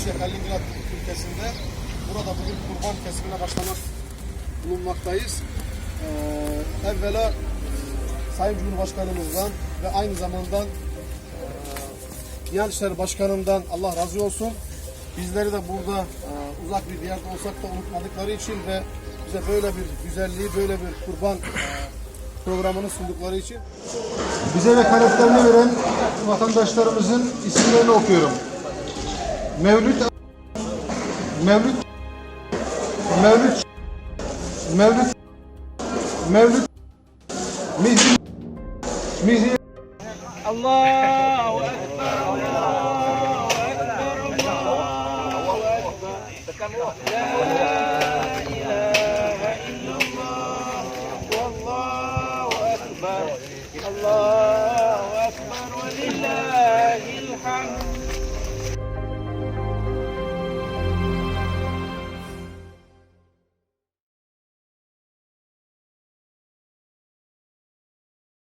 Rusya Kaliningrad ülkesinde. Burada bugün kurban kesimine başlamak bulunmaktayız. Ee, evvela Sayın Cumhurbaşkanımızdan ve aynı zamanda e, Diyanet İşleri Başkanımdan Allah razı olsun. Bizleri de burada e, uzak bir yerde olsak da unutmadıkları için ve bize böyle bir güzelliği, böyle bir kurban e, programını sundukları için Bize ve karakterini veren vatandaşlarımızın isimlerini okuyorum. Mevlüt Mevlüt Mevlüt Mevlüt Mevlüt Mihri Mihri Allahu Ekber Allahu Ekber Allahu Ekber. La ilahe illallah Allahu Ekber Allahu Ekber. Velillahil hamd